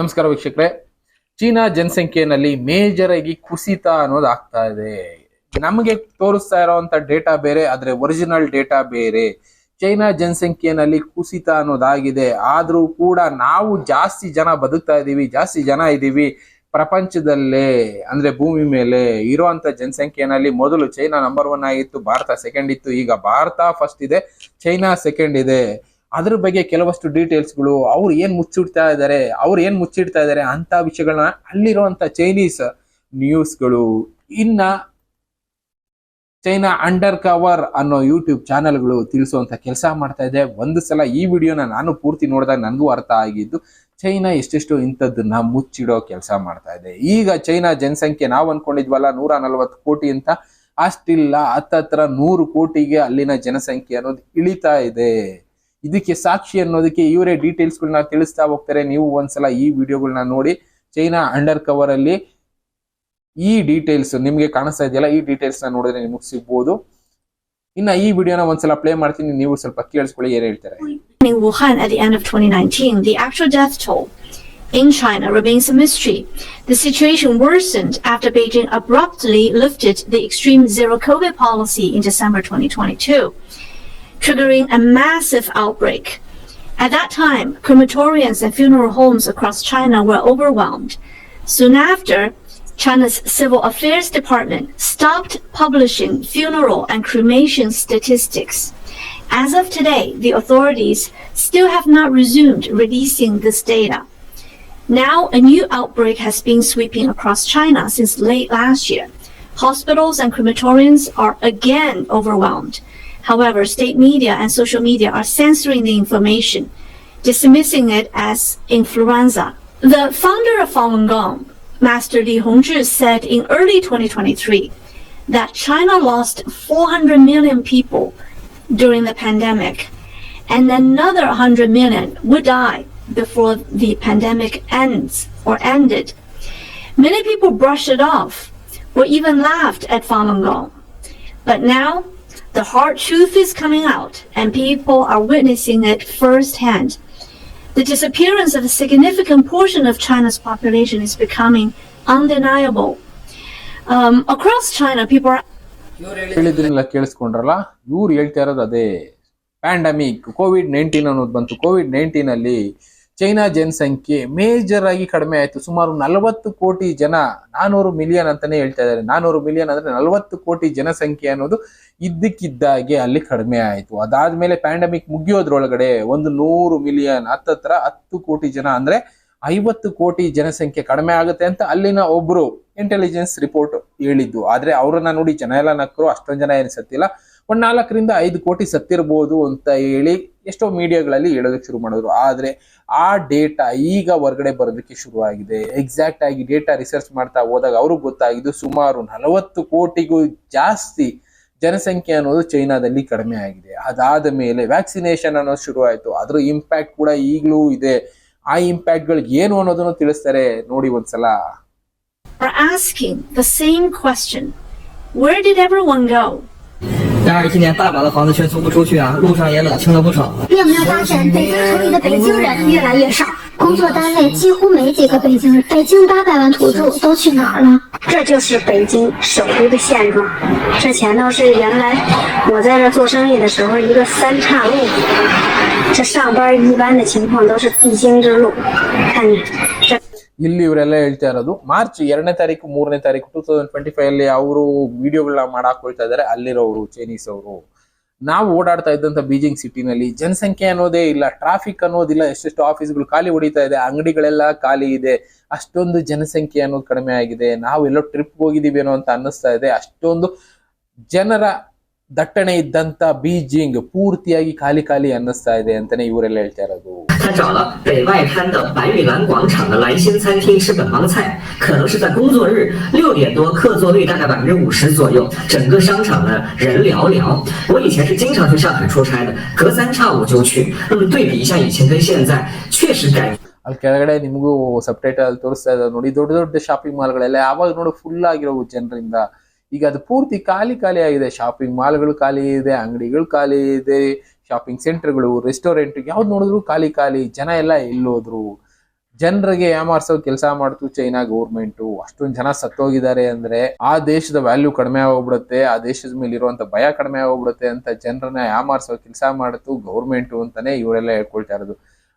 ನಮಸ್ಕಾರ ವೀಕ್ಷಕರೇ. ಚೀನಾ ಜನಸಂಖ್ಯೆಯಲ್ಲಿ ಮೇಜರ್ ಆಗಿ ಕುಸಿತ ಅನ್ನೋದು ಆಗ್ತಾ ಇದೆ. ನಮಗೆ ತೋರಿಸ್ತಾ ಇರೋವಂಥ ಡೇಟಾ ಬೇರೆ, ಆದರೆ ಒರಿಜಿನಲ್ ಡೇಟಾ ಬೇರೆ. ಚೈನಾ ಜನಸಂಖ್ಯೆಯಲ್ಲಿ ಕುಸಿತ ಅನ್ನೋದಾಗಿದೆ. ಆದ್ರೂ ಕೂಡ ನಾವು ಜಾಸ್ತಿ ಜನ ಬದುಕ್ತಾ ಇದ್ದೀವಿ ಜಾಸ್ತಿ ಜನ ಇದ್ದೀವಿ ಪ್ರಪಂಚದಲ್ಲೇ. ಅಂದ್ರೆ ಭೂಮಿ ಮೇಲೆ ಇರುವಂತ ಜನಸಂಖ್ಯೆನಲ್ಲಿ ಮೊದಲು ಚೈನಾ ನಂಬರ್ ಒನ್ ಆಗಿತ್ತು, ಭಾರತ ಸೆಕೆಂಡ್ ಇತ್ತು. ಈಗ ಭಾರತ ಫಸ್ಟ್ ಇದೆ, ಚೈನಾ ಸೆಕೆಂಡ್ ಇದೆ. ಅದ್ರ ಬಗ್ಗೆ ಕೆಲವಷ್ಟು ಡೀಟೇಲ್ಸ್ಗಳು ಅವ್ರು ಏನ್ ಮುಚ್ಚಿಡ್ತಾ ಇದ್ದಾರೆ ಅವ್ರು ಏನ್ ಮುಚ್ಚಿಡ್ತಾ ಇದ್ದಾರೆ ಅಂತ ವಿಷಯಗಳನ್ನ ಅಲ್ಲಿರುವಂತ ಚೈನೀಸ್ ನ್ಯೂಸ್ಗಳು ಇನ್ನ ಚೈನಾ ಅಂಡರ್ ಕವರ್ ಅನ್ನೋ ಯೂಟ್ಯೂಬ್ ಚಾನೆಲ್ಗಳು ತಿಳಿಸುವಂತ ಕೆಲಸ ಮಾಡ್ತಾ ಇದೆ. ಒಂದು ಸಲ ಈ ವಿಡಿಯೋನ ನಾನು ಪೂರ್ತಿ ನೋಡಿದಾಗ ನನಗೂ ಅರ್ಥ ಆಗಿದ್ದು ಚೈನಾ ಎಷ್ಟೆಷ್ಟು ಇಂಥದ್ದನ್ನ ಮುಚ್ಚಿಡೋ ಕೆಲಸ ಮಾಡ್ತಾ ಇದೆ. ಈಗ ಚೈನಾ ಜನಸಂಖ್ಯೆ ನಾವು ಅನ್ಕೊಂಡಿದ್ವಲ್ಲ ನೂರ ನಲ್ವತ್ತು ಕೋಟಿ ಅಂತ, ಅಷ್ಟಿಲ್ಲ. ಹತ್ತತ್ರ ನೂರು ಕೋಟಿಗೆ ಅಲ್ಲಿನ ಜನಸಂಖ್ಯೆ ಅನ್ನೋದು ಇಳಿತಾ ಇದೆ. ಇದಕ್ಕೆ ಸಾಕ್ಷಿ ಅನ್ನೋದಕ್ಕೆ ಇವರೇ ಡೀಟೇಲ್ಸ್ಗಳನ್ನ ತಿಳಿಸ್ತಾ ಹೋಗ್ತಾರೆ ನೀವು ಒಂದ್ಸಲ ಈ ವಿಡಿಯೋಗಳನ್ನ ನೋಡಿ ಚೈನಾ ಅಂಡರ್ ಕವರ್ ಅಲ್ಲಿ ಈ ಡೀಟೇಲ್ಸ್ ನಿಮ್ಗೆ ಕಾಣಿಸ್ತಾ ಇದೆಯಲ್ಲ ಈ ಡೀಟೇಲ್ಸ್ನ ನೋಡಿದ್ರೆ ನಿಮಗೆ ಸಿಗ್ಬೋದು ಇನ್ನ ಈ ವಿಡಿಯೋನ ಒಂದ್ಸಲ ಪ್ಲೇ ಮಾಡ್ತೀನಿ ನೀವು ಸ್ವಲ್ಪ ಕೇಳಿಸ್ಕೊಳ್ಳಿ ಏನ್ ಹೇಳ್ತಾರೆ at end of 2019, the actual death toll in China remains a mystery. The situation worsened after Beijing abruptly lifted the extreme zero COVID policy in December 2022, triggering a massive outbreak. At that time, crematoriums and funeral homes across China were overwhelmed. Soon after, China's Civil Affairs Department stopped publishing funeral and cremation statistics. As of today, the authorities still have not resumed releasing this data. Now, a new outbreak has been sweeping across China since late last year. Hospitals and crematoriums are again overwhelmed. However, state media and social media are censoring the information, dismissing it as influenza. The founder of Falun Gong, Master Li Hongzhi, said in early 2023 that China lost 400 million people during the pandemic, and another 100 million would die before the pandemic ends or ended. Many people brushed it off or even laughed at Falun Gong. But now, the hard truth is coming out, and people are witnessing it firsthand. The disappearance of a significant portion of China's population is becoming undeniable. Um, across China, people are ಹೇಳಿದ್ರನ್ನೆಲ್ಲ ಕೇಳಿಸ್ಕೊಂಡ್ರಲ್ಲ ಇವ್ರು ಹೇಳ್ತಾ ಇರೋದು ಅದೇ pandemic Covid nineteen ಅನ್ನೋದು ಬಂತು Covid nineteen ಅಲ್ಲಿ China ಜನಸಂಖ್ಯೆ major ಆಗಿ ಕಡಿಮೆ ಆಯಿತು. ಸುಮಾರು ನಲವತ್ತು ಕೋಟಿ ಜನ, ನಾನೂರು ಮಿಲಿಯನ್ ಅಂತಾನೆ ಹೇಳ್ತಾ ಇದ್ದಾರೆ. ನಾನೂರು ಮಿಲಿಯನ್ ಅಂದ್ರೆ ನಲವತ್ತು ಕೋಟಿ ಜನಸಂಖ್ಯೆ ಅನ್ನೋದು ಇದ್ದಕ್ಕಿದ್ದಾಗೆ ಅಲ್ಲಿ ಕಡಿಮೆ ಆಯಿತು. ಅದಾದ್ಮೇಲೆ ಪ್ಯಾಂಡಮಿಕ್ ಮುಗಿಯೋದ್ರೊಳಗಡೆ ಒಂದು ನೂರು ಮಿಲಿಯನ್, ಹತ್ತತ್ರ ಹತ್ತು ಕೋಟಿ ಜನ ಅಂದ್ರೆ ಐವತ್ತು ಕೋಟಿ ಜನಸಂಖ್ಯೆ ಕಡಿಮೆ ಆಗುತ್ತೆ ಅಂತ ಅಲ್ಲಿನ ಒಬ್ರು ಇಂಟೆಲಿಜೆನ್ಸ್ ರಿಪೋರ್ಟ್ ಹೇಳಿದ್ದು. ಆದ್ರೆ ಅವ್ರನ್ನ ನೋಡಿ ಜನ ಎಲ್ಲ ನಕ್ಕರು ಅಷ್ಟೊಂದು ಜನ ಏನು ಸತ್ತಿಲ್ಲ. ಒಂದ್ ನಾಲ್ಕರಿಂದ ಐದು ಕೋಟಿ ಸತ್ತಿರ್ಬೋದು ಅಂತ ಹೇಳಿ ಎಷ್ಟೋ ಮೀಡಿಯಾಗಳಲ್ಲಿ ಹೇಳೋದಕ್ಕೆ ಶುರು ಮಾಡಿದ್ರು. ಆದ್ರೆ ಆ ಡೇಟಾ ಈಗ ಹೊರಗಡೆ ಬರೋದಕ್ಕೆ ಶುರುವಾಗಿದೆ. ಎಕ್ಸಾಕ್ಟ್ ಆಗಿ ಡೇಟಾ ರಿಸರ್ಚ್ ಮಾಡ್ತಾ ಹೋದಾಗ ಅವ್ರಿಗೆ ಗೊತ್ತಾಗಿದ್ದು ಸುಮಾರು ನಲವತ್ತು ಕೋಟಿಗೂ ಜಾಸ್ತಿ ಜನಸಂಖ್ಯೆ ಅನ್ನೋದು ಚೈನಾದಲ್ಲಿ ಕಡಿಮೆ ಆಗಿದೆ. ಅದಾದ ಮೇಲೆ ವ್ಯಾಕ್ಸಿನೇಷನ್ ಅನ್ನೋದು ಶುರು ಆಯಿತು ಅದ್ರ ಇಂಪ್ಯಾಕ್ಟ್ ಕೂಡ ಈಗಲೂ ಇದೆ. ಆ ಇಂಪ್ಯಾಕ್ಟ್ಗಳಿಗೆ ಏನು ಅನ್ನೋದನ್ನು ತಿಳಿಸ್ತಾರೆ ನೋಡಿ ಒಂದ್ಸಲ. Are asking the same question. Where did everyone go? 然而，今年大把的房子却租不出去啊，路上也冷清了不少。你有没有发现北京城里的北京人越来越少？工作单位几乎没几个北京人，北京八百万土著都去哪儿了？这就是北京首都的现状。这前头是原来我在这做生意的时候一个三岔路，这上班一般的情况都是必经之路。看见这。ಇಲ್ಲಿ ಇವರೆಲ್ಲ ಹೇಳ್ತಾ ಇರೋದು, ಮಾರ್ಚ್ ಎರಡನೇ ತಾರೀಕು, ಮೂರನೇ ತಾರೀಕು ಟೂ ತೌಸಂಡ್ ಟ್ವೆಂಟಿ ಫೈವ್ ಅಲ್ಲಿ ಅವರು ವಿಡಿಯೋಗಳನ್ನ ಮಾಡಾಕೊಳ್ತಾ ಇದ್ದಾರೆ ಅಲ್ಲಿರೋರು, ಚೈನೀಸ್ ಅವರು. ನಾವು ಓಡಾಡ್ತಾ ಇದ್ದಂತ ಬೀಜಿಂಗ್ ಸಿಟಿನಲ್ಲಿ ಜನಸಂಖ್ಯೆ ಅನ್ನೋದೇ ಇಲ್ಲ ಟ್ರಾಫಿಕ್ ಅನ್ನೋದಿಲ್ಲ, ಎಷ್ಟೆಷ್ಟು ಆಫೀಸ್ಗಳು ಖಾಲಿ ಹೊಡಿತಾ ಇದೆ, ಅಂಗಡಿಗಳೆಲ್ಲ ಖಾಲಿ ಇದೆ, ಅಷ್ಟೊಂದು ಜನಸಂಖ್ಯೆ ಅನ್ನೋದು ಕಡಿಮೆ ಆಗಿದೆ, ನಾವು ಎಲ್ಲೋ ಟ್ರಿಪ್ ಹೋಗಿದ್ದೀವಿ ಏನೋ ಅಂತ ಅನ್ನಿಸ್ತಾ ಇದೆ, ಅಷ್ಟೊಂದು ಜನರ ದಟ್ಟಣೆ ಇದ್ದಂತ ಬೀಜಿಂಗ್ ಪೂರ್ತಿಯಾಗಿ ಖಾಲಿ ಖಾಲಿ ಅನ್ನಿಸ್ತಾ ಇದೆ ಅಂತಾನೆ ಇವರೆಲ್ಲ ಹೇಳ್ತಾ ಇರೋದು. ಅಲ್ಲಿ ಕೆಳಗಡೆ ನಿಮಗೂ ಸಬ್ಟೈಟಲ್ ತೋರಿಸ್ತಾ ಇದ್ದಾರೆ ನೋಡಿ, ದೊಡ್ಡ ದೊಡ್ಡ ಶಾಪಿಂಗ್ ಮಾಲ್ಗಳೆಲ್ಲ ಯಾವಾಗ ನೋಡು ಫುಲ್ ಆಗಿರೋ ಜನರಿಂದ ಈಗ ಅದು ಪೂರ್ತಿ ಖಾಲಿ ಖಾಲಿ ಆಗಿದೆ. ಶಾಪಿಂಗ್ ಮಾಲ್ಗಳು ಖಾಲಿ ಇದೆ, ಅಂಗಡಿಗಳು ಖಾಲಿ ಇದೆ, ಶಾಪಿಂಗ್ ಸೆಂಟರ್ಗಳು, ರೆಸ್ಟೋರೆಂಟ್ ಯಾವ್ದು ನೋಡಿದ್ರು ಖಾಲಿ ಖಾಲಿ, ಜನ ಎಲ್ಲ ಎಲ್ಲೋದ್ರು. ಜನರಿಗೆ ಯಾಮಾರ್ಸೋ ಕೆಲಸ ಮಾಡ್ತು ಚೈನಾ ಗೌರ್ಮೆಂಟು. ಅಷ್ಟೊಂದು ಜನ ಸತ್ತೋಗಿದ್ದಾರೆ ಅಂದ್ರೆ ಆ ದೇಶದ ವ್ಯಾಲ್ಯೂ ಕಡಿಮೆ ಆಗೋಗ್ಬಿಡುತ್ತೆ ಆ ದೇಶದ ಮೇಲೆ ಇರುವಂತ ಭಯ ಕಡಿಮೆ ಆಗೋಗ್ಬಿಡುತ್ತೆ ಅಂತ ಜನರನ್ನ ಯಾಮಾರ್ಸೋ ಕೆಲಸ ಮಾಡ್ತು ಗೌರ್ಮೆಂಟ್ ಅಂತಾನೆ ಇವರೆಲ್ಲ ಹೇಳ್ಕೊಳ್ತಾ ಇರೋದು.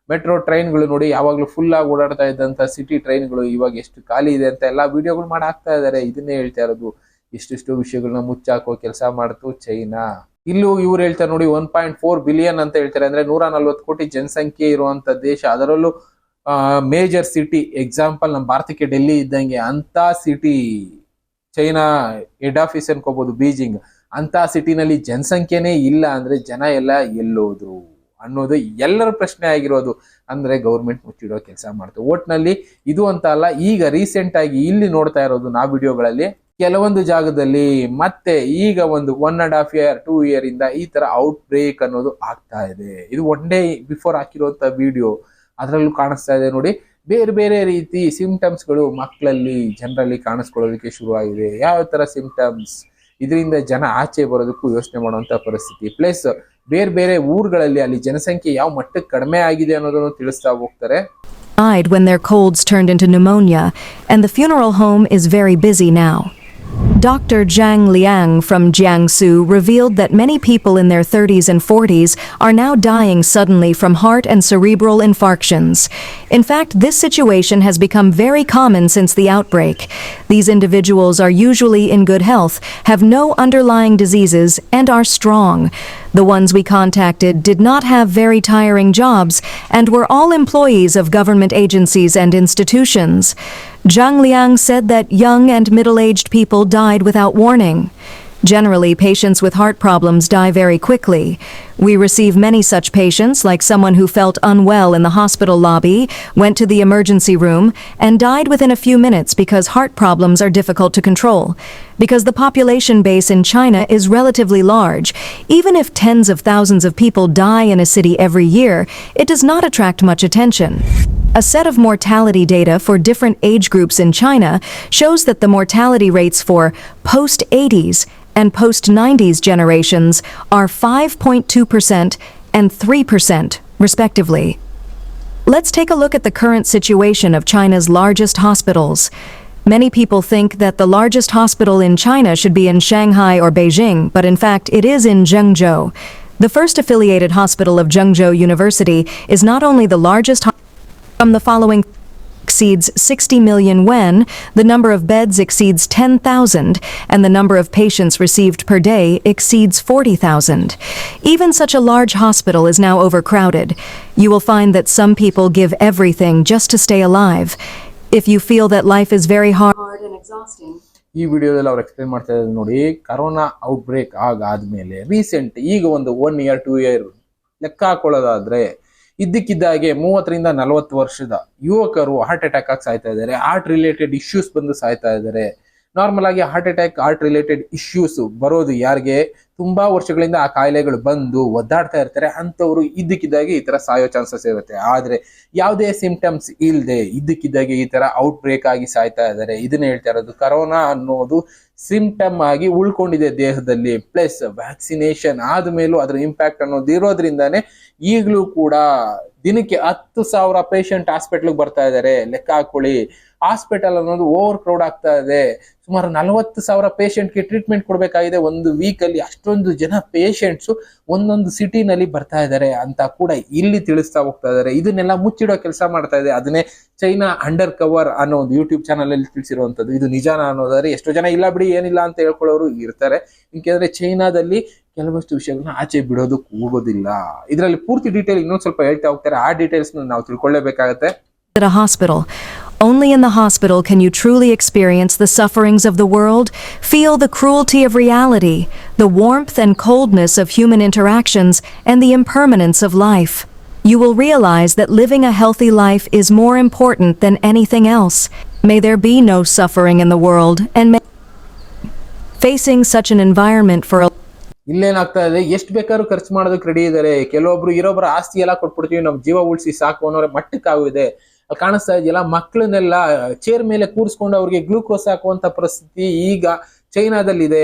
ಮೆಟ್ರೋ ಟ್ರೈನ್ಗಳು ನೋಡಿ ಯಾವಾಗ್ಲೂ ಫುಲ್ ಆಗಿ ಓಡಾಡ್ತಾ ಇದ್ದಂತ ಸಿಟಿ ಟ್ರೈನ್ಗಳು ಇವಾಗ ಎಷ್ಟು ಖಾಲಿ ಇದೆ ಅಂತ ಎಲ್ಲಾ ವಿಡಿಯೋಗಳು ಮಾಡಿ ಹಾಕ್ತಾ ಇದನ್ನೇ ಹೇಳ್ತಾ ಇರೋದು. ಇಷ್ಟಿಷ್ಟು ವಿಷಯಗಳನ್ನ ಮುಚ್ಚಾಕೋ ಕೆಲಸ ಮಾಡ್ತು ಚೈನಾ. ಇಲ್ಲೂ ಇವ್ರು ಹೇಳ್ತಾರೆ ನೋಡಿ ಒನ್ ಪಾಯಿಂಟ್ ಫೋರ್ ಬಿಲಿಯನ್ ಅಂತ ಹೇಳ್ತಾರೆ. ಅಂದ್ರೆ ನೂರ ನಲ್ವತ್ತು ಕೋಟಿ ಜನಸಂಖ್ಯೆ ಇರುವಂತ ದೇಶ. ಅದರಲ್ಲೂ ಮೇಜರ್ ಸಿಟಿ ಎಕ್ಸಾಂಪಲ್ ನಮ್ಮ ಭಾರತಕ್ಕೆ ಡೆಲ್ಲಿ ಇದ್ದಂಗೆ ಅಂತ ಸಿಟಿ ಚೈನಾ ಹೆಡ್ ಆಫೀಸ್ ಅನ್ಕೋಬಹುದು ಬೀಜಿಂಗ್. ಅಂತ ಸಿಟಿನಲ್ಲಿ ಜನಸಂಖ್ಯೆನೇ ಇಲ್ಲ ಅಂದ್ರೆ ಜನ ಎಲ್ಲ ಎಲ್ಲೋದ್ರು ಅನ್ನೋದು ಎಲ್ಲರ ಪ್ರಶ್ನೆ ಆಗಿರೋದು. ಅಂದ್ರೆ ಗೌರ್ಮೆಂಟ್ ಮುಚ್ಚಿಡೋ ಕೆಲಸ ಮಾಡ್ತು. ಒಟ್ನಲ್ಲಿ ಇದು ಅಂತ ಅಲ್ಲ, ಈಗ ರೀಸೆಂಟ್ ಆಗಿ ಇಲ್ಲಿ ನೋಡ್ತಾ ಇರೋದು ನಾ ವಿಡಿಯೋಗಳಲ್ಲಿ ಕೆಲವೊಂದು ಜಾಗದಲ್ಲಿ ಮತ್ತೆ ಈಗ ಒಂದು one and half year two year ಇಂದ ಈ ತರ ಔಟ್ ಬ್ರೇಕ್ ಅನ್ನೋದು ಆಗ್ತಾ ಇದೆ. ಇದು ಒನ್ ಡೇ ಬಿಫೋರ್ ಹಾಕಿರುವಂತ ವಿಡಿಯೋ ಅದರಲ್ಲೂ ಕಾಣಿಸ್ತಾ ಇದೆ ನೋಡಿ. ಬೇರೆ ಬೇರೆ ರೀತಿ ಸಿಂಪ್ಟಮ್ಸ್ಗಳು ಮಕ್ಕಳಲ್ಲಿ ಜನರಲ್ಲಿ ಕಾಣಿಸ್ಕೊಳ್ಳೋದಕ್ಕೆ ಶುರುವಾಗಿದೆ. ಯಾವ ತರ ಸಿಂಪ್ಟಮ್ಸ್ ಇದರಿಂದ ಜನ ಆಚೆ ಬರೋದಕ್ಕೂ ಯೋಚನೆ ಮಾಡುವಂತ ಪರಿಸ್ಥಿತಿ. ಪ್ಲಸ್ ಬೇರೆ ಬೇರೆ ಊರುಗಳಲ್ಲಿ ಅಲ್ಲಿ ಜನಸಂಖ್ಯೆ ಯಾವ ಮಟ್ಟಕ್ಕೆ ಕಡಿಮೆ ಆಗಿದೆ ಅನ್ನೋದನ್ನು ತಿಳಿಸ್ತಾ ಹೋಗ್ತಾರೆ. When their colds turned into pneumonia, and the funeral home is very busy now. Dr. Zhang Liang from Jiangsu revealed that many people in their 30s and 40s are now dying suddenly from heart and cerebral infarctions. In fact, this situation has become very common since the outbreak. These individuals are usually in good health, have no underlying diseases, and are strong. The ones we contacted did not have very tiring jobs and were all employees of government agencies and institutions. Zhang Liang said that young and middle aged people died without warning. Generally, patients with heart problems die very quickly. We receive many such patients, like someone who felt unwell in the hospital lobby, went to the emergency room, and died within a few minutes because heart problems are difficult to control. Because the population base in China is relatively large, even if tens of thousands of people die in a city every year, it does not attract much attention. A set of mortality data for different age groups in China shows that the mortality rates for post 80s and post 90s generations are 5.2% and 3%, respectively. Let's take a look at the current situation of China's largest hospitals. Many people think that the largest hospital in China should be in Shanghai or Beijing, but in fact, it is in Zhengzhou. The first affiliated hospital of Zhengzhou University is not only the largest from the following exceeds 60 million when the number of beds exceeds 10,000 and the number of patients received per day exceeds 40,000. Even such a large hospital is now overcrowded. You will find that some people give everything just to stay alive. If you feel that life is very hard and exhausting, ಈ ವಿಡಿಯೋದಲ್ಲಿ ಅವ್ರು explain ಮಾಡ್ತಾ ಇದ್ದಾರೆ ನೋಡಿ corona outbreak ಆಗಾದ್ಮೇಲೆ recent ಈಗ ಒಂದು one year two year ಲೆಕ್ಕ ಹಾಕೊಳ್ಳೋದಾದ್ರೆ ಇದ್ದಕ್ಕಿದ್ದಾಗೆ ಮೂವತ್ತರಿಂದ ನಲವತ್ತು ವರ್ಷದ ಯುವಕರು ಹಾರ್ಟ್ ಅಟ್ಯಾಕ್ ಆಗಿ ಸಾಯ್ತಾ ಇದ್ದಾರೆ. ಹಾರ್ಟ್ ರಿಲೇಟೆಡ್ ಇಶ್ಯೂಸ್ ಬಂದು ಸಾಯ್ತಾ ಇದ್ದಾರೆ. ನಾರ್ಮಲ್ ಆಗಿ heart attack heart related issues ಬರೋದು ಯಾರಿಗೆ? ತುಂಬಾ ವರ್ಷಗಳಿಂದ ಆ ಕಾಯಿಲೆಗಳು ಬಂದು ಒದ್ದಾಡ್ತಾ ಇರ್ತಾರೆ ಅಂತವರು ಇದ್ದಕ್ಕಿದ್ದಾಗೆ ಈ ತರ ಸಾಯೋ ಚಾನ್ಸಸ್ ಇರುತ್ತೆ. ಆದ್ರೆ ಯಾವುದೇ ಸಿಂಪ್ಟಮ್ಸ್ ಇಲ್ಲದೆ ಇದ್ದಕ್ಕಿದ್ದಾಗೆ ಈ ತರ ಔಟ್ ಬ್ರೇಕ್ ಆಗಿ ಸಾಯ್ತಾ ಇದ್ದಾರೆ. ಇದನ್ನ ಹೇಳ್ತಾ ಇರೋದು ಕರೋನಾ ಅನ್ನೋದು ಸಿಂಪ್ಟಮ್ ಆಗಿ ಉಳ್ಕೊಂಡಿದೆ ದೇಹದಲ್ಲಿ ಪ್ಲಸ್ ವ್ಯಾಕ್ಸಿನೇಷನ್ ಆದ್ಮೇಲೂ ಅದ್ರ ಇಂಪ್ಯಾಕ್ಟ್ ಅನ್ನೋದು ಇರೋದ್ರಿಂದಾನೆ ಈಗಲೂ ಕೂಡ ದಿನಕ್ಕೆ ಹತ್ತು ಸಾವಿರ ಪೇಷಂಟ್ ಹಾಸ್ಪಿಟ್ಲಿಗೆ ಬರ್ತಾ ಇದ್ದಾರೆ. ಲೆಕ್ಕ ಹಾಕೊಳ್ಳಿ. ಹಾಸ್ಪಿಟಲ್ ಅನ್ನೋದು ಓವರ್ ಕ್ರೌಡ್ ಆಗ್ತಾ ಇದೆ. ಸುಮಾರು ನಲವತ್ತು ಸಾವಿರ ಪೇಷಂಟ್ಗೆ ಟ್ರೀಟ್ಮೆಂಟ್ ಕೊಡಬೇಕಾಗಿದೆ ಒಂದು ವೀಕ್ ಅಲ್ಲಿ. ಅಷ್ಟೊಂದು ಜನ ಪೇಷಂಟ್ಸು ಒಂದೊಂದು ಸಿಟಿನಲ್ಲಿ ಬರ್ತಾ ಇದ್ದಾರೆ ಅಂತ ಕೂಡ ಇಲ್ಲಿ ತಿಳಿಸ್ತಾ ಹೋಗ್ತಾ ಇದ್ದಾರೆ. ಇದನ್ನೆಲ್ಲ ಮುಚ್ಚಿಡೋ ಕೆಲಸ ಮಾಡ್ತಾ ಇದೆ. ಅದನ್ನೇ ಚೈನಾ ಅಂಡರ್ ಕವರ್ ಅನ್ನೋ ಒಂದು ಯೂಟ್ಯೂಬ್ ಚಾನಲ್ ಅಲ್ಲಿ ತಿಳಿಸಿರುವಂತದ್ದು ಇದು ನಿಜಾನ ಅನ್ನೋದಾದ್ರೆ ಎಷ್ಟೋ ಜನ ಇಲ್ಲ ಬಿಡಿ, ಏನಿಲ್ಲ ಅಂತ ಹೇಳ್ಕೊಳ್ಳೋರು ಇರ್ತಾರೆ. ಯಾಕೆಂದ್ರೆ ಚೈನಾದಲ್ಲಿ ಕೆಲವಷ್ಟು ವಿಷಯಗಳನ್ನ ಆಚೆ ಬಿಡೋದಕ್ಕೆ ಹೋಗೋದಿಲ್ಲ. ಇದರಲ್ಲಿ ಪೂರ್ತಿ ಡೀಟೇಲ್ ಇನ್ನೊಂದು ಸ್ವಲ್ಪ ಹೇಳ್ತಾ ಹೋಗ್ತಾರೆ. ಆ ಡೀಟೇಲ್ಸ್ ನಾವು ತಿಳ್ಕೊಳ್ಳೇಬೇಕಾಗತ್ತೆ. Hospital. Only in the hospital can you truly experience the sufferings of the world, feel the cruelty of reality, the warmth and coldness of human interactions, and the impermanence of life. You will realize that living a healthy life is more important than anything else. May there be no suffering in the world, and facing such an environment for a ಇಲ್ಲೇನಾಗ್ತಾ ಇದೆ ಎಷ್ಟು ಬೇಕಾದ್ರೂ ಖರ್ಚು ಮಾಡೋದಕ್ಕೆ ready ಇದ್ದಾರೆ ಕೆಲವೊಬ್ರು ಇರೋಬ್ರ ಆಸ್ತಿ ಎಲ್ಲ ಕೊಟ್ಬಿಡ್ತೀವಿ ನಮ್ಮ ಜೀವ ಉಳಿಸಿ ಸಾಕು ಅನ್ನೋರ ಮಟ್ಟಕ್ಕೆ ಆಗಿದೆ ಅಲ್ಲಿ ಕಾಣಿಸ್ತಾ ಇದೆಯಲ್ಲ, ಮಕ್ಕಳನ್ನೆಲ್ಲ ಚೇರ್ ಮೇಲೆ ಕೂರಿಸ್ಕೊಂಡು ಅವ್ರಿಗೆ ಗ್ಲೂಕೋಸ್ ಹಾಕುವಂತ ಪರಿಸ್ಥಿತಿ ಈಗ ಚೈನಾದಲ್ಲಿದೆ.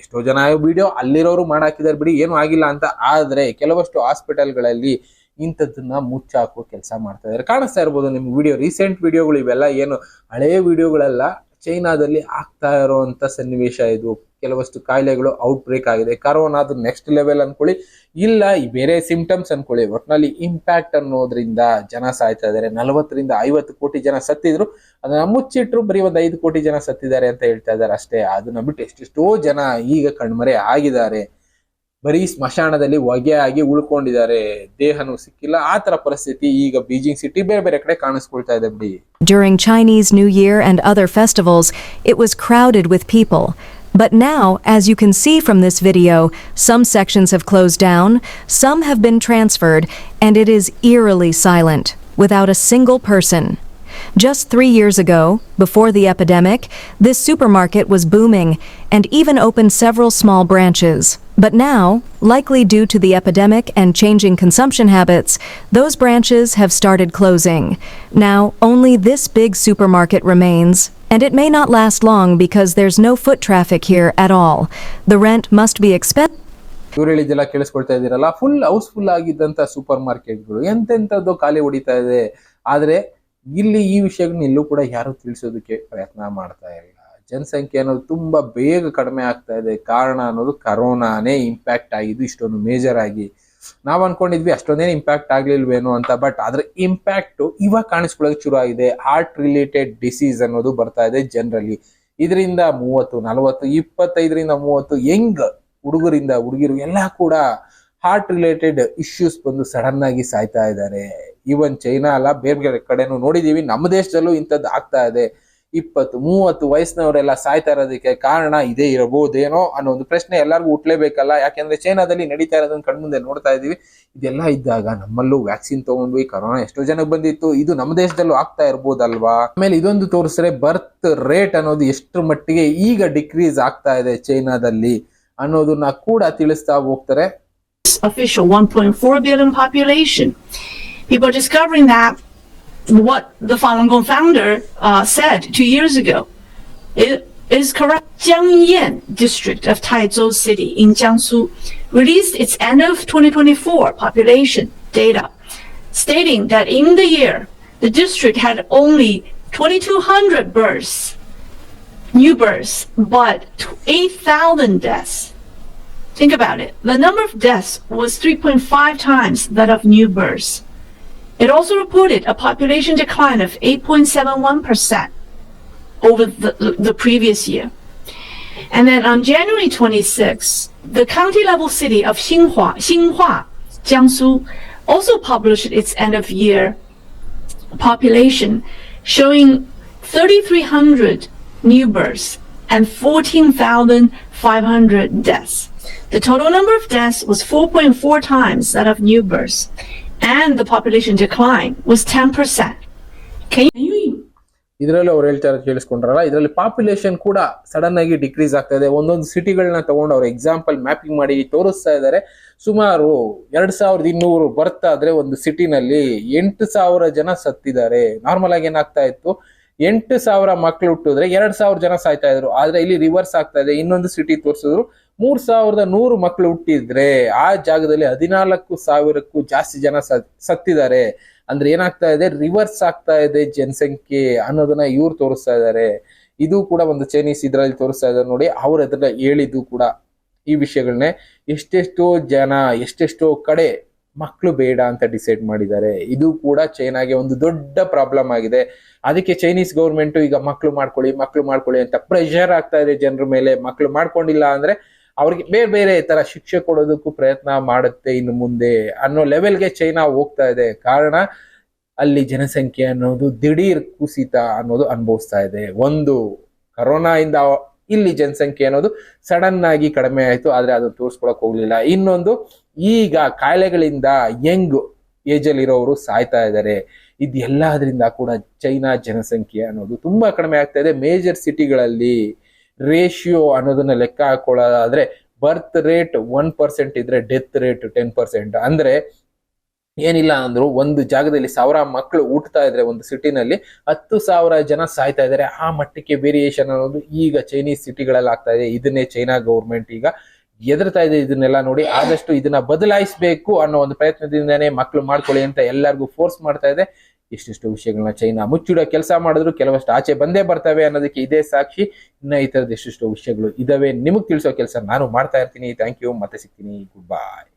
ಎಷ್ಟೋ ಜನ ವಿಡಿಯೋ ಅಲ್ಲಿರೋರು ಮಾಡಾಕಿದಾರೆ ಬಿಡಿ, ಏನು ಆಗಿಲ್ಲ ಅಂತ. ಆದ್ರೆ ಕೆಲವಷ್ಟು ಹಾಸ್ಪಿಟಲ್ಗಳಲ್ಲಿ ಇಂಥದ್ದನ್ನ ಮುಚ್ಚಾಕೋ ಕೆಲಸ ಮಾಡ್ತಾ ಇದ್ದಾರೆ. ಕಾಣಿಸ್ತಾ ಇರ್ಬೋದು ನಿಮ್ಗೆ ವಿಡಿಯೋ ರೀಸೆಂಟ್ ವಿಡಿಯೋಗಳು ಇವೆಲ್ಲ ಏನು ಹಳೆಯ ವಿಡಿಯೋಗಳೆಲ್ಲ ಚೈನಾದಲ್ಲಿ ಆಗ್ತಾ ಇರುವಂತ ಸನ್ನಿವೇಶ ಇದು. ಕೆಲವಷ್ಟು ಕಾಯಿಲೆಗಳು ಔಟ್ ಬ್ರೇಕ್ ಆಗಿದೆ ಕರೋನಾದು ನೆಕ್ಸ್ಟ್ ಲೆವೆಲ್ ಅನ್ಕೊಳ್ಳಿ. ಇಲ್ಲ, ಈ ಬೇರೆ ಸಿಂಪ್ಟಮ್ಸ್ ಅನ್ಕೊಳ್ಳಿ. ಒಟ್ನಲ್ಲಿ ಇಂಪ್ಯಾಕ್ಟ್ ಅನ್ನೋದ್ರಿಂದ ಜನ ಸಾಯ್ತಾ ಇದ್ದಾರೆ. ನಲವತ್ತರಿಂದ ಐವತ್ತು ಕೋಟಿ ಜನ ಸತ್ತಿದ್ರು. ಅದನ್ನ ಮುಚ್ಚಿಟ್ರು ಬರೀ ಒಂದು ಐದು ಕೋಟಿ ಜನ ಸತ್ತಿದ್ದಾರೆ ಅಂತ ಹೇಳ್ತಾ ಇದ್ದಾರೆ ಅಷ್ಟೇ. ಅದನ್ನ ಬಿಟ್ಟು ಎಷ್ಟೆಷ್ಟೋ ಜನ ಈಗ ಕಣ್ಮರೆ ಆಗಿದ್ದಾರೆ. ಬರೀ ಸ್ಮಶಾನದಲ್ಲಿ ಹೊಗೆ ಆಗಿ ಉಳ್ಕೊಂಡಿದ್ದಾರೆ ದೇಹನೂ ಸಿಕ್ಕಿಲ್ಲ ಆ ತರ ಪರಿಸ್ಥಿತಿ ಈಗ ಬೀಜಿಂಗ್ ಸಿಟಿ ಬೇರೆ ಬೇರೆ ಕಡೆ ಕಾಣಿಸ್ಕೊಳ್ತಾ ಇದೆ ಬಿಡಿ During Chinese New Year and other festivals, it was crowded with people. But now, as you can see from this video, some sections have closed down, some have been transferred, and it is eerily silent, without a single person. Just three years ago, before the epidemic, this supermarket was booming and even opened several small branches. But now, likely due to the epidemic and changing consumption habits, those branches have started closing. Now, only this big supermarket remains, and it may not last long because there's no foot traffic here at all. The rent must be expensive. ಇವ್ರು ಹೇಳಿದ್ದೆಲ್ಲ ಕೇಳಿಸ್ಕೊಳ್ತಾ ಇದ್ದೀರಲ್ಲ full housefull ಆಗಿದ್ದಂತ super ಮಾರ್ಕೆಟ್ಗಳು ಎಂತೆಂಥದ್ದು ಖಾಲಿ ಹೊಡಿತಾ ಇದೆ ಆದರೆ ಇಲ್ಲಿ ಈ ವಿಷಯಗಳನ್ನ ಇಲ್ಲೂ ಕೂಡ ಯಾರು ತಿಳಿಸೋದಕ್ಕೆ ಪ್ರಯತ್ನ ಮಾಡ್ತಾ ಇಲ್ಲ ಜನಸಂಖ್ಯೆ ಅನ್ನೋದು ತುಂಬ ಬೇಗ ಕಡಿಮೆ ಆಗ್ತಾ ಇದೆ. ಕಾರಣ ಅನ್ನೋದು ಕರೋನಾನೇ ಇಂಪ್ಯಾಕ್ಟ್ ಆಗಿದ್ದು ಇಷ್ಟೊಂದು ಮೇಜರ್ ಆಗಿ. ನಾವು ಅನ್ಕೊಂಡಿದ್ವಿ ಅಷ್ಟೊಂದೇನು ಇಂಪ್ಯಾಕ್ಟ್ ಆಗ್ಲಿಲ್ವೇನು ಅಂತ ಬಟ್ ಅದ್ರ ಇಂಪ್ಯಾಕ್ಟ್ ಇವಾಗ ಕಾಣಿಸ್ಕೊಳ್ಳೋಕೆ ಶುರು ಆಗಿದೆ. ಹಾರ್ಟ್ ರಿಲೇಟೆಡ್ ಡಿಸೀಸ್ ಅನ್ನೋದು ಬರ್ತಾ ಇದೆ ಜನರಲ್ಲಿ ಇದರಿಂದ ಮೂವತ್ತು, ನಲವತ್ತು, ಇಪ್ಪತ್ತೈದರಿಂದ ಮೂವತ್ತು, ಯಂಗ್ ಹುಡುಗರಿಂದ ಹುಡುಗಿರು ಎಲ್ಲ ಕೂಡ ಹಾರ್ಟ್ ರಿಲೇಟೆಡ್ ಇಶ್ಯೂಸ್ ಬಂದು ಸಡನ್ ಆಗಿ ಸಾಯ್ತಾ ಇದ್ದಾರೆ. ಈವನ್ ಚೈನಾ ಅಲ್ಲ, ಬೇರೆ ಬೇರೆ ಕಡೆನೂ ನೋಡಿದ್ದೀವಿ ನಮ್ಮ ದೇಶದಲ್ಲೂ ಇಂಥದ್ದು ಆಗ್ತಾ ಇದೆ. ಇಪ್ಪತ್ತು, ಮೂವತ್ತು ವಯಸ್ಸಿನವರೆಲ್ಲ ಸಾಯ್ತಾ ಇರೋದಕ್ಕೆ ಕಾರಣ ಇದೇ ಇರಬಹುದೇನೋ ಅನ್ನೋ ಒಂದು ಪ್ರಶ್ನೆ ಎಲ್ಲರಿಗೂ ಹುಟ್ಟಲೇಬೇಕಲ್ಲ ಯಾಕೆಂದ್ರೆ ಚೈನಾದಲ್ಲಿ ನಡೀತಾ ಇರೋದನ್ನ ಕಣ್ಮುಂದೆ ನೋಡ್ತಾ ಇದೀವಿ ಇದೆಲ್ಲ ಇದ್ದಾಗ ನಮ್ಮಲ್ಲೂ ವ್ಯಾಕ್ಸಿನ್ ತಗೊಂಡ್ವಿ, ಕರೋನಾ ಎಷ್ಟೋ ಜನಕ್ಕೆ ಬಂದಿತ್ತು. ಇದು ನಮ್ಮ ದೇಶದಲ್ಲೂ ಆಗ್ತಾ ಇರ್ಬೋದಲ್ವಾ? ಆಮೇಲೆ ಇದೊಂದು ತೋರಿಸ್ರೆ ಬರ್ತ್ ರೇಟ್ ಅನ್ನೋದು ಎಷ್ಟು ಮಟ್ಟಿಗೆ ಈಗ ಡಿಕ್ರೀಸ್ ಆಗ್ತಾ ಇದೆ ಚೈನಾದಲ್ಲಿ ಅನ್ನೋದನ್ನ ಕೂಡ ತಿಳಿಸ್ತಾ ಹೋಗ್ತಾರೆ. Official 1.4 billion population. People discovering that what the Falun Gong founder uh, said two years ago i- is correct. Jiangyan district of Taizhou city in Jiangsu released its end of 2024 population data, stating that in the year, the district had only 2,200 births, new births, but 8,000 deaths. Think about it. The number of deaths was 3.5 times that of new births. It also reported a population decline of 8.71% over the, the previous year. And then on January 26, the county level city of Xinhua, Xinhua, Jiangsu, also published its end of year population showing 3,300 new births and 14,500 deaths. The total number of deaths was 4.4 times that of new births, and the population decline was 10%. Can you ಇದರಲ್ಲೂ ಅವ್ರು ಹೇಳ್ತಾರೆ, ಕೇಳಿಸ್ಕೊಂಡ್ರಲ್ಲ? ಇದರಲ್ಲಿ population ಕೂಡ sudden ಆಗಿ decrease ಆಗ್ತಾ ಇದೆ. ಒಂದೊಂದು ಸಿಟಿಗಳನ್ನ ತಗೊಂಡು ಅವ್ರ ಎಕ್ಸಾಂಪಲ್ ಮ್ಯಾಪಿಂಗ್ ಮಾಡಿ ತೋರಿಸ್ತಾ ಇದ್ದಾರೆ. ಸುಮಾರು ಎರಡ್ ಸಾವಿರದ ಇನ್ನೂರು ಬರ್ತಾ ಇದ್ರೆ ಒಂದು ಸಿಟಿನಲ್ಲಿ ಎಂಟು ಸಾವಿರ ಜನ ಸತ್ತಿದ್ದಾರೆ. ನಾರ್ಮಲ್ ಆಗಿ ಏನಾಗ್ತಾ ಇತ್ತು? ಎಂಟು ಸಾವಿರ ಮಕ್ಳು ಹುಟ್ಟಿದ್ರೆ ಎರಡ್ ಸಾವಿರ ಜನ ಸಾಯ್ತಾ ಇದ್ರು. ಆದ್ರೆ ಇಲ್ಲಿ ರಿವರ್ಸ್ ಆಗ್ತಾ ಇದೆ. ಇನ್ನೊಂದು ಸಿಟಿ ತೋರಿಸಿದ್ರು ಮೂರ್ ಸಾವಿರದ ನೂರು ಮಕ್ಳು ಹುಟ್ಟಿದ್ರೆ ಆ ಜಾಗದಲ್ಲಿ ಹದಿನಾಲ್ಕು ಸಾವಿರಕ್ಕೂ ಜಾಸ್ತಿ ಜನ ಸತ್- ಸತ್ತಿದ್ದಾರೆ. ಅಂದ್ರೆ ಏನಾಗ್ತಾ ಇದೆ? ರಿವರ್ಸ್ ಆಗ್ತಾ ಇದೆ ಜನಸಂಖ್ಯೆ ಅನ್ನೋದನ್ನ ಇವ್ರು ತೋರಿಸ್ತಾ ಇದ್ದಾರೆ. ಇದು ಕೂಡ ಒಂದು ಚೈನೀಸ್ ಇದ್ರಲ್ಲಿ ತೋರಿಸ್ತಾ ಇದ್ದಾರೆ ನೋಡಿ. ಅವ್ರ ಎದುರ ಹೇಳಿದ್ದು ಕೂಡ ಈ ವಿಷಯಗಳನ್ನೇ ಎಷ್ಟೆಷ್ಟೋ ಜನ, ಎಷ್ಟೆಷ್ಟೋ ಕಡೆ ಮಕ್ಕಳು ಬೇಡ ಅಂತ ಡಿಸೈಡ್ ಮಾಡಿದ್ದಾರೆ. ಇದು ಕೂಡ ಚೈನಾಗೆ ಒಂದು ದೊಡ್ಡ ಪ್ರಾಬ್ಲಮ್ ಆಗಿದೆ. ಅದಕ್ಕೆ ಚೈನೀಸ್ ಗೌರ್ಮೆಂಟ್ ಈಗ ಮಕ್ಕಳು ಮಾಡ್ಕೊಳ್ಳಿ ಮಕ್ಕಳು ಮಾಡ್ಕೊಳ್ಳಿ ಅಂತ ಪ್ರೆಷರ್ ಆಗ್ತಾ ಇದೆ ಜನರ ಮೇಲೆ. ಮಕ್ಕಳು ಮಾಡ್ಕೊಂಡಿಲ್ಲ ಅಂದ್ರೆ ಅವ್ರಿಗೆ ಬೇರೆ ಬೇರೆ ತರ ಶಿಕ್ಷೆ ಕೊಡೋದಕ್ಕೂ ಪ್ರಯತ್ನ ಮಾಡುತ್ತೆ ಇನ್ನು ಮುಂದೆ ಅನ್ನೋ ಲೆವೆಲ್ಗೆ ಚೈನಾ ಹೋಗ್ತಾ ಇದೆ. ಕಾರಣ ಅಲ್ಲಿ ಜನಸಂಖ್ಯೆ ಅನ್ನೋದು ದಿಢೀರ್ ಕುಸಿತ ಅನ್ನೋದು ಅನುಭವಿಸ್ತಾ ಇದೆ. ಒಂದು ಕರೋನಾ ಇಂದ ಇಲ್ಲಿ ಜನಸಂಖ್ಯೆ ಅನ್ನೋದು ಸಡನ್ ಆಗಿ ಕಡಿಮೆ ಆಯಿತು, ಆದ್ರೆ ಅದು ತೋರಿಸ್ಕೊಳಕ್ ಹೋಗ್ಲಿಲ್ಲ. ಇನ್ನೊಂದು, ಈಗ ಕಾಯಿಲೆಗಳಿಂದ ಯಂಗ್ ಏಜ್ ಅಲ್ಲಿ ಇರೋರು ಸಾಯ್ತಾ ಇದ್ದಾರೆ ಇದೆಲ್ಲದ್ರಿಂದ ಕೂಡ ಚೈನಾ ಜನಸಂಖ್ಯೆ ಅನ್ನೋದು ತುಂಬಾ ಕಡಿಮೆ ಆಗ್ತಾ ಇದೆ. ಮೇಜರ್ ಸಿಟಿಗಳಲ್ಲಿ ರೇಷಿಯೋ ಅನ್ನೋದನ್ನ ಲೆಕ್ಕ ಹಾಕೊಳ್ಳೋದಾದ್ರೆ ಬರ್ತ್ ರೇಟ್ ಒನ್ ಪರ್ಸೆಂಟ್ ಇದ್ರೆ ಡೆತ್ ರೇಟ್ ಟೆನ್ ಪರ್ಸೆಂಟ್ ಅಂದ್ರೆ ಏನಿಲ್ಲ ಅಂದ್ರು ಒಂದು ಜಾಗದಲ್ಲಿ ಸಾವಿರ ಮಕ್ಕಳು ಹುಟ್ಟುತ್ತಾ ಇದ್ರೆ ಒಂದು ಸಿಟಿನಲ್ಲಿ ಹತ್ತು ಸಾವಿರ ಜನ ಸಾಯ್ತಾ ಇದ್ದಾರೆ ಆ ಮಟ್ಟಕ್ಕೆ ವೇರಿಯೇಷನ್ ಅನ್ನೋದು ಈಗ ಚೈನೀಸ್ ಸಿಟಿಗಳಲ್ಲಿ ಆಗ್ತಾ ಇದೆ. ಇದನ್ನೇ ಚೈನಾ ಗೌರ್ಮೆಂಟ್ ಈಗ ಎದುರ್ತಾ ಇದೆ ಇದನ್ನೆಲ್ಲ ನೋಡಿ. ಆದಷ್ಟು ಇದನ್ನ ಬದಲಾಯಿಸಬೇಕು ಅನ್ನೋ ಒಂದು ಪ್ರಯತ್ನದಿಂದನೇ ಮಕ್ಕಳು ಮಾಡ್ಕೊಳ್ಳಿ ಅಂತ ಎಲ್ಲರಿಗೂ ಫೋರ್ಸ್ ಮಾಡ್ತಾ ಇದೆ. ಇಷ್ಟಿಷ್ಟು ವಿಷಯಗಳನ್ನ ಚೈನಾ ಮುಚ್ಚಿಡೋ ಕೆಲಸ ಮಾಡಿದ್ರು, ಕೆಲವಷ್ಟು ಆಚೆ ಬಂದೇ ಬರ್ತವೆ ಅನ್ನೋದಕ್ಕೆ ಇದೇ ಸಾಕ್ಷಿ. ಇನ್ನ ಈ ತರದ ಇಷ್ಟಿಷ್ಟು ವಿಷಯಗಳು ಇದಾವೆ. ನಿಮಗ್ ತಿಳಿಸೋ ಕೆಲಸ ನಾನು ಮಾಡ್ತಾ ಇರ್ತೀನಿ. ಥ್ಯಾಂಕ್ ಯು ಮತ್ತೆ ಸಿಗ್ತೀನಿ. ಗುಡ್ ಬಾಯ್